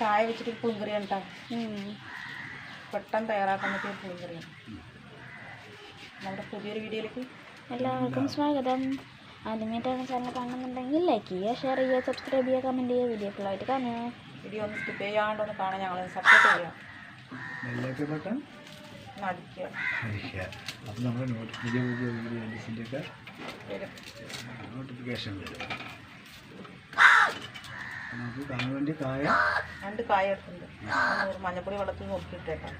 കായ വെച്ചിട്ട് പുളിങ്കറിയാണ് കേട്ടോ പെട്ടെന്ന് തയ്യാറാക്കാൻ പറ്റിയ പുളിങ്കറിയാണ്. നമ്മുടെ പുതിയൊരു വീഡിയോയിലേക്ക് എല്ലാവർക്കും സ്വാഗതം. ആദ്യമായിട്ടാണ് ചാനൽ കാണുന്നുണ്ടെങ്കിൽ ലൈക്ക് ചെയ്യുക ഷെയർ ചെയ്യുക സബ്സ്ക്രൈബ് ചെയ്യുക കമന്റ് ചെയ്യുക വീഡിയോ ഫുള്ളായിട്ട് കാണുക. വീഡിയോ ഒന്ന് സ്കിപ്പ് ചെയ്യാണ്ടൊന്ന് കാണാൻ ഞങ്ങൾ സപ്പോർട്ട് ചെയ്യാം. ബെല്ലൊക്കെ ബട്ടൺ ഒന്ന് അടിക്കുക. അടിക്കുക. അപ്പോൾ നമ്മുടെ നോട്ടിഫിക്കേഷൻ നോട്ടിഫിക്കേഷൻ വരും. നമുക്ക് വേണ്ടി കായ. രണ്ട് കായ എടുത്തിട്ടുണ്ട് മഞ്ഞപ്പൊടി വെള്ളത്തിൽ നോക്കിയിട്ടേക്കാം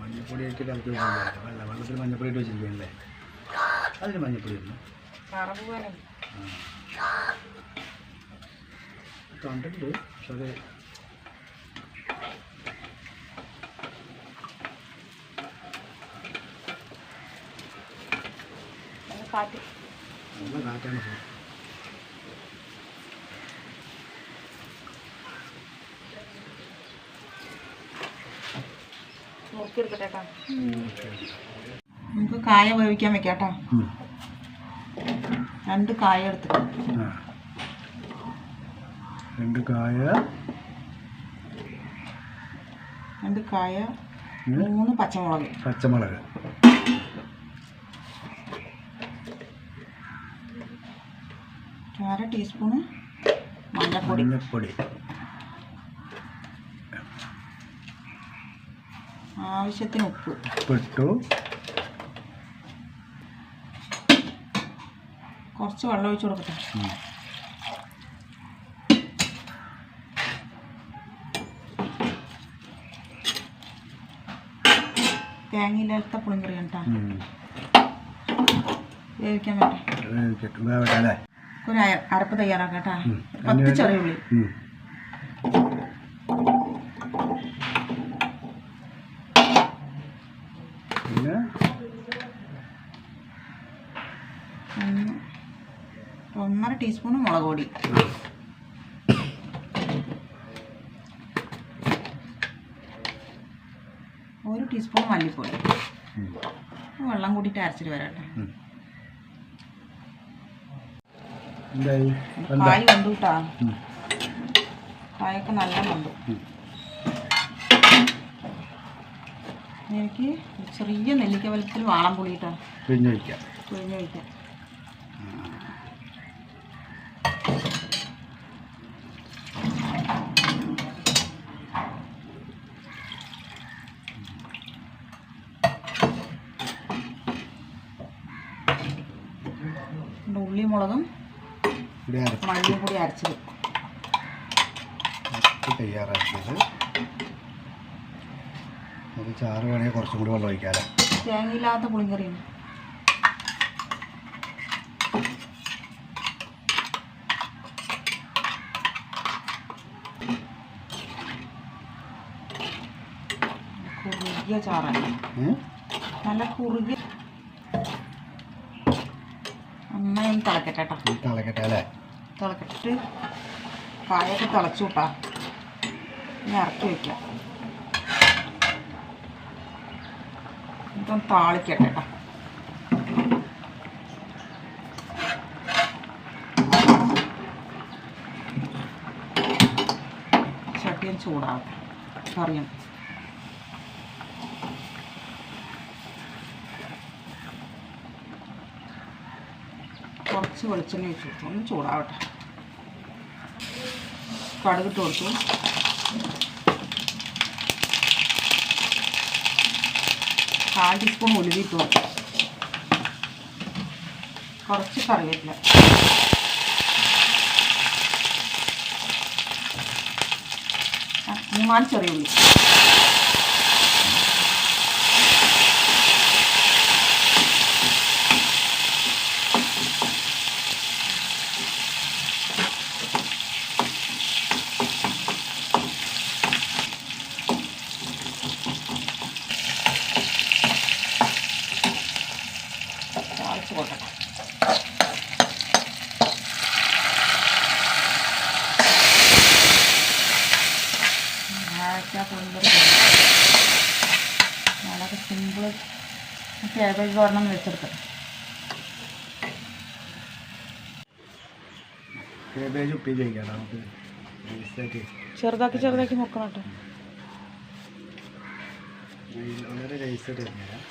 മഞ്ഞപ്പൊടി ഇട്ട് കലക്കി വെള്ള വെള്ളത്തിൽ മഞ്ഞപ്പൊടി ഇട്ട് വെച്ചിരിക്കുകയല്ലേ അതിന് മഞ്ഞപ്പൊടി കറവുവാനും കണ്ടിട്ടുണ്ട് പക്ഷെ അത് കാറ്റ്. നല്ല കാറ്റാണ്. സർ നോക്കിയെടുക്കട്ടേക്കാ നമുക്ക് കായ വേവിക്കാൻ വെക്കാട്ടോ. രണ്ട് കായ എടുത്ത്. രണ്ട് കായ. രണ്ട് കായ മൂന്ന് പച്ചമുളക്. പച്ചമുളക്. അര ടീസ്പൂണ് മഞ്ഞൾപ്പൊടി. മഞ്ഞപ്പൊടി ആവശ്യത്തിന് ഉപ്പ്. ഉപ്പിട്ടു. കുറച്ച് വെള്ളം ഒഴിച്ച് കൊടുക്കട്ടെ. തേങ്ങയില്ലാത്ത പുളിങ്കറി കേട്ടോ. വേവിക്കാൻ പറ്റും. ഒരു അരപ്പ് തയ്യാറാക്കാം കേട്ടോ പത്ത് ചെറിയ ഉള്ളി ഉം. പിന്നെ ഒന്ന് ഒന്നര ടീസ്പൂൺ മുളക് പൊടി. ഒരു ടീസ്പൂൺ മല്ലിപ്പൊടി. വെള്ളം കൂട്ടിയിട്ട് അരച്ചിട്ട് വരാട്ടെ. കായ് വെന്തു കേട്ടാ. കായൊക്കെ നല്ല ഉം. എനിക്ക് ചെറിയ നെല്ലിക്ക വലുപ്പത്തിൽ വാളം പുളിയിട്ടാ പിന്നെ വയ്ക്കാം പിന്നെ ഉള്ളി മുളകും മല്ലിയും കൂടി അരച്ചത്. തയ്യാറാക്കിയത്. അത് ചാറ് വേണമെങ്കിൽ കുറച്ചും കൂടി വെള്ളം ഒഴിക്കാമല്ലേ തേങ്ങയില്ലാത്ത പുളിങ്കറിയാണ് കുറുകിയ ചാറാണ്? നല്ല കുറുകിയ നന്നായി ഒന്ന് തിളക്കട്ടെ കേട്ടോ. തിളക്കട്ടെ അല്ലേ? തിളക്കിട്ട്. കായൊക്കെ തിളച്ചു കൂട്ടാ. ഇനി ഇറക്കി വെക്കാം. ഇതൊന്ന് താളിക്കട്ടെ കേട്ടോ. ചട്ടിയും ചൂടാവട്ടെ. കറിയും. കുറച്ച് വെളിച്ചെണ്ണ ഒഴിച്ച് കൊടുത്തു. ഒന്ന് ചൂടാവട്ടെ. കടുകിട്ട് കൊടുത്തു. കാൽ ടീസ്പൂൺ ഉലുവിട്ട് കൊടുത്തു. കുറച്ച് കറിവേപ്പില. മൂന്നാൽ ചെറിയ ഉള്ളി താളിച്ച് കൊട്ടട്ടെ വാഴയ്ക്ക പുളിങ്കറി വളരെ സിമ്പിൾ കേബേജ് ഒരെണ്ണം വെച്ചെടുക്കാം കേബേജ് ഉപ്പി കഴിക്കാം നമുക്ക് ചെറുതാക്കി ചെറുതാക്കി നോക്കണം കേട്ടോ വളരെ നൈസായിട്ട് അരിഞ്ഞുതരാം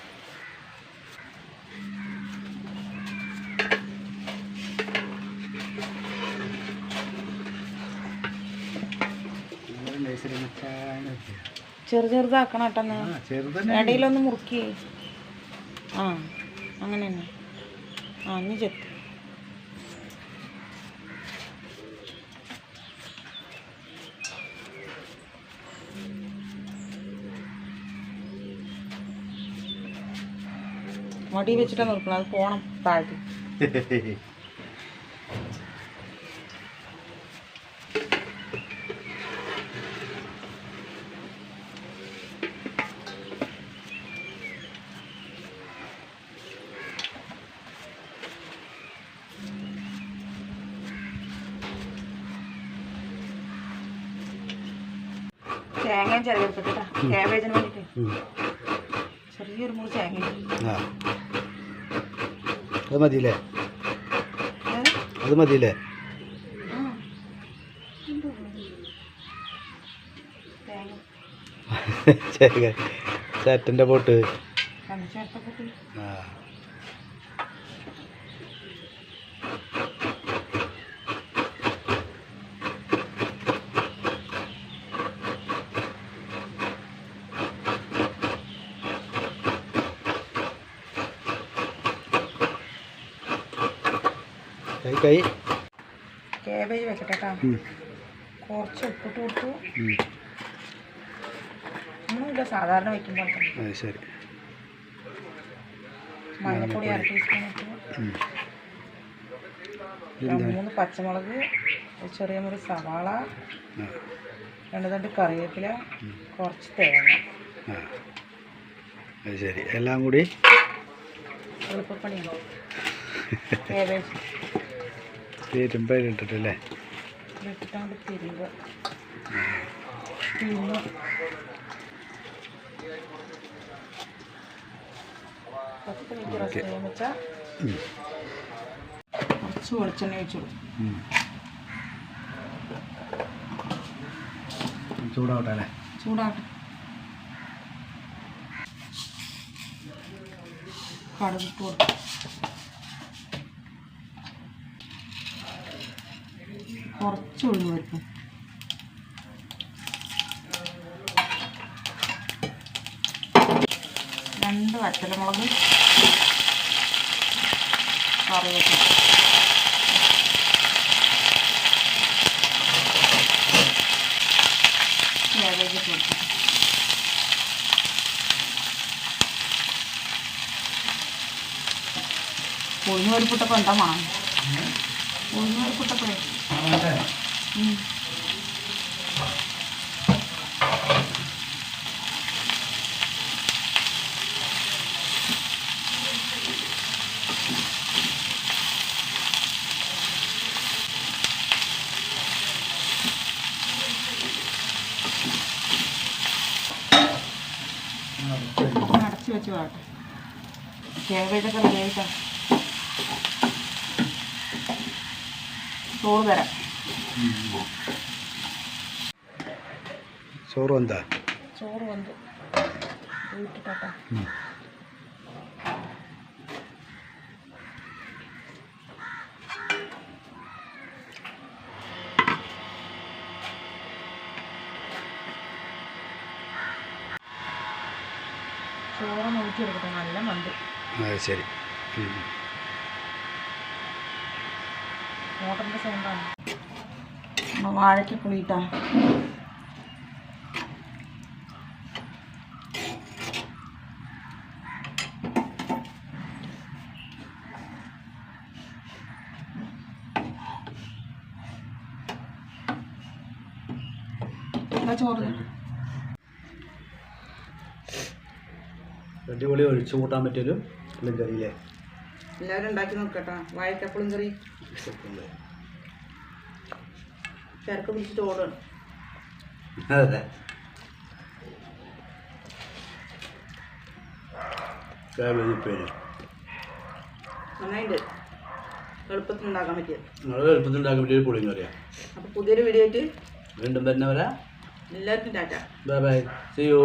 ചെറു ചെറുതാക്കണം കേട്ടോന്ന് ചെറുതന്നെ. ഇടയിലൊന്ന് മുറുക്കി. ആ അങ്ങനെ തന്നെ. ആ ഇനി ചെത്ത്. മടി വെച്ചിട്ടാണ് നിർക്കണം അത് പോണം താഴത്ത്. തേങ്ങയും ചെറിയെടുത്തിട്ടാ ക്യാബേജിന് വേണ്ടിയിട്ട്. ചെറിയൊരു മുറി തേങ്ങ അത് മതിയില്ലേ അത് മതിയില്ലേ ചേട്ടന്റെ പോട്ട് ആ കൈ. കേബേജ് വെക്കട്ടെ കേട്ടോ. കുറച്ച് ഉപ്പിട്ട് കൊടുത്തു. ഒന്നുമില്ല സാധാരണ വെക്കുമ്പോൾ തന്നെ. അത് ശരി. മഞ്ഞൾപ്പൊടി അര ടീസ്പൂൺ ഇട്ടു. മൂന്ന് പച്ചമുളക് ചെറിയ മുറി സവാള രണ്ട് തണ്ട് കറിവേപ്പില കുറച്ച് തേങ്ങ. അത് ശരി. എല്ലാം കൂടി? എളുപ്പപ്പണിയാണ് ക്യാബേജ് തിരിയുക. പിന്നെ പത്ത് മിനിറ്റ് റെസ്റ്റ് ചെയ്യാൻ വെച്ചാൽ കുറച്ച് വെളിച്ചെണ്ണ ഒഴിച്ചു കൊടുക്കും. ഉം. ചൂടാവട്ടെ അല്ലേ? ചൂടാകട്ടെ കടുക് കൊടുക്കും. കുറച്ച് ഉള്ളു വെക്കും രണ്ട് വറ്റലമുളക് കറിവേപ്പില. വെക്കും കൊടുക്കും. ഉഴുന്ന് എന്താ മണം ഉഴുന്ന് പരിപ്പിട്ടപ്പോഴേ ഉം. ഒന്ന് അടച്ച് വെച്ച് വാട്ടെ കേബേജൊക്കെ റെഡി ചോറ് തരാം ചോറ് എന്താ ചോറ് വന്ന് വീട്ടിട്ടാ ചോറ് ഊറ്റിയെടുക്കട്ടെ നല്ല മന്ത്. അത് ശരി. മോട്ടറിന്റെ സൗണ്ടാണ്. വാഴയ്ക്ക് പുളിയിട്ടാ അടിപൊളി ഒഴിച്ചു കൂട്ടാൻ പറ്റിയൊരു പുള്ളിൻ കറിയില്ലേ എല്ലാവരും ഉണ്ടാക്കി നോക്കട്ടാ വാഴക്കപ്പളും കറി. തിരക്ക് പിടിച്ചിട്ട് ഓടണം അതെ കാബേജ് ഉപ്പേരി നന്നായിട്ട് എളുപ്പത്തിൽ ഉണ്ടാക്കാൻ പറ്റിയത് വളരെ എളുപ്പത്തിൽ ഉണ്ടാക്കാൻ പറ്റിയൊരു പുളിയും കറിയാണ് അപ്പോൾ പുതിയൊരു വീഡിയോ ആയിട്ട് വീണ്ടും വരുന്നവരാ? എല്ലാവർക്കും tata. Bye bye see you